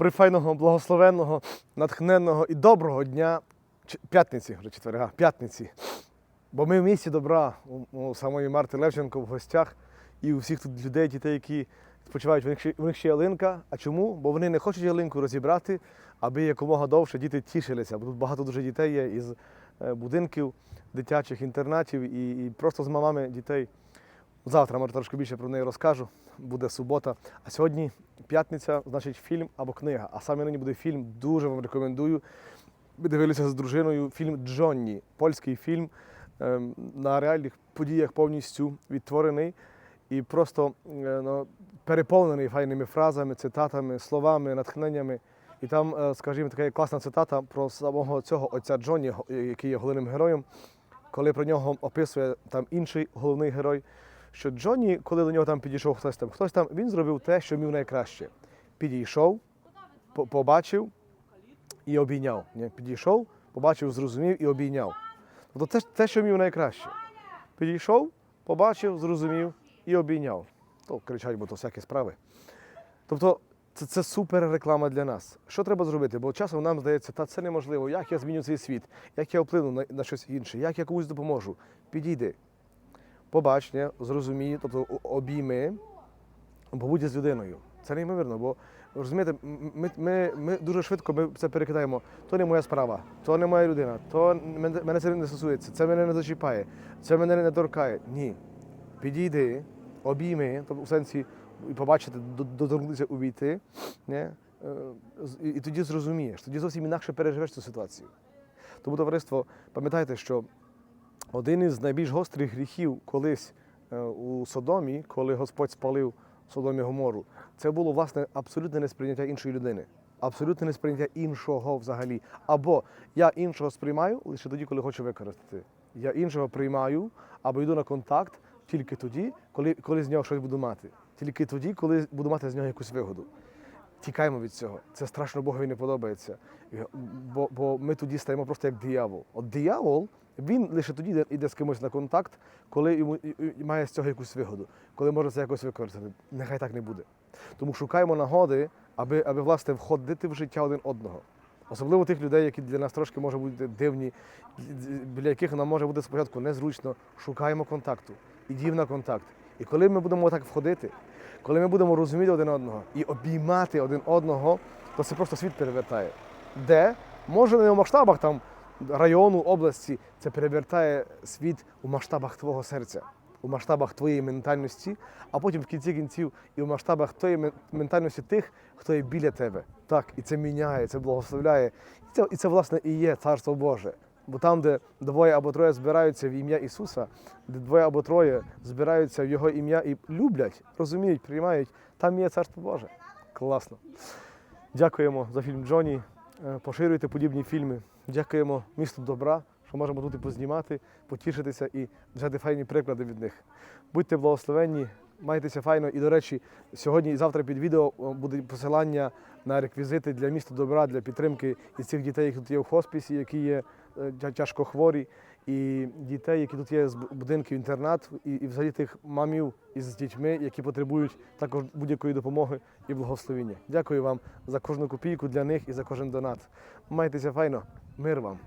прифайного, благословенного, натхненного і доброго дня п'ятниці, четверга, п'ятниці. Бо ми в місті добра у, самої Марти Левченко в гостях і у всіх тут людей, дітей, які спочивають. У них, ще, у них ще ялинка. А чому? Бо вони не хочуть ялинку розібрати, аби якомога довше діти тішилися. Бо тут багато дуже дітей є із е, будинків, дитячих інтернатів і, і просто з мамами дітей. Завтра, може, трошки більше про неї розкажу. Буде субота. А сьогодні п'ятниця, значить, фільм або книга. А саме нині буде фільм. Дуже вам рекомендую. Ми дивилися з дружиною фільм Джонні, польський фільм ем, на реальних подіях повністю відтворений і просто е, ну, переповнений файними фразами, цитатами, словами, натхненнями. І там, е, скажімо, така класна цитата про самого цього отця Джонні, який є головним героєм, коли про нього описує там інший головний герой. Що Джонні, коли до нього там підійшов хтось там, хтось там, він зробив те, що вмів найкраще. Підійшов, по- побачив і обійняв. Підійшов, побачив, зрозумів і обійняв. Тобто це те, що вмів найкраще. Підійшов, побачив, зрозумів і обійняв. То кричать, бо то всякі справи. Тобто це, це супер реклама для нас. Що треба зробити? Бо часом нам здається, та це неможливо. Як я зміню цей світ, як я вплину на, на щось інше, як я комусь допоможу. Підійди, побач, ні, зрозумій, тобто обійми, побудь з людиною. Це неймовірно, бо розумієте, ми, ми, ми дуже швидко ми це перекидаємо. То не моя справа, то не моя людина, то мене, це не стосується, це мене не зачіпає, це мене не торкає. Ні. Підійди, обійми, тобто в сенсі побачити, до- доторкнутися, увійти. Не? Е, І, і тоді зрозумієш, тоді зовсім інакше переживеш цю ситуацію. Тому, товариство, пам'ятайте, що один із найбільш гострих гріхів колись е, у Содомі, коли Господь спалив Содом і Гомору, це було власне абсолютне несприйняття іншої людини, абсолютне несприйняття іншого взагалі. Або я іншого сприймаю лише тоді, коли хочу використати. Я іншого приймаю або йду на контакт тільки тоді, коли, коли з нього щось буду мати. Тільки тоді, коли буду мати з нього якусь вигоду. Тікаємо від цього. Це страшно Богові не подобається. Бо, бо ми тоді стаємо просто як диявол. От диявол, він лише тоді йде, з кимось на контакт, коли йому має з цього якусь вигоду, коли може це якось використати. Нехай так не буде. Тому шукаємо нагоди, аби, аби власне входити в життя один одного. Особливо тих людей, які для нас трошки може бути дивні, біля яких нам може бути спочатку незручно. Шукаємо контакту, ідів на контакт. І коли ми будемо так входити, коли ми будемо розуміти один одного і обіймати один одного, то це просто світ перевертає. Де? Може не у масштабах там району, області, це перевертає світ у масштабах твого серця, у масштабах твоєї ментальності, а потім в кінці кінців і у масштабах тої ментальності тих, хто є біля тебе. Так, і це міняє, це благословляє. І це, і це власне і є Царство Боже. Бо там, де двоє або троє збираються в ім'я Ісуса, де двоє або троє збираються в Його ім'я і люблять, розуміють, приймають, там є Царство Боже. Класно. Дякуємо за фільм Джоні. Е, Поширюйте подібні фільми. Дякуємо місту добра, що можемо тут і познімати, потішитися і взяти файні приклади від них. Будьте благословенні, майтеся файно. І, до речі, сьогодні і завтра під відео буде посилання на реквізити для міста добра, для підтримки і цих дітей, які тут є в хоспісі, які є е, тяжко хворі, і дітей, які тут є з будинків інтернат, і, і взагалі тих мамів із дітьми, які потребують також будь-якої допомоги і благословення. Дякую вам за кожну копійку для них і за кожен донат. Майтеся файно, мир вам.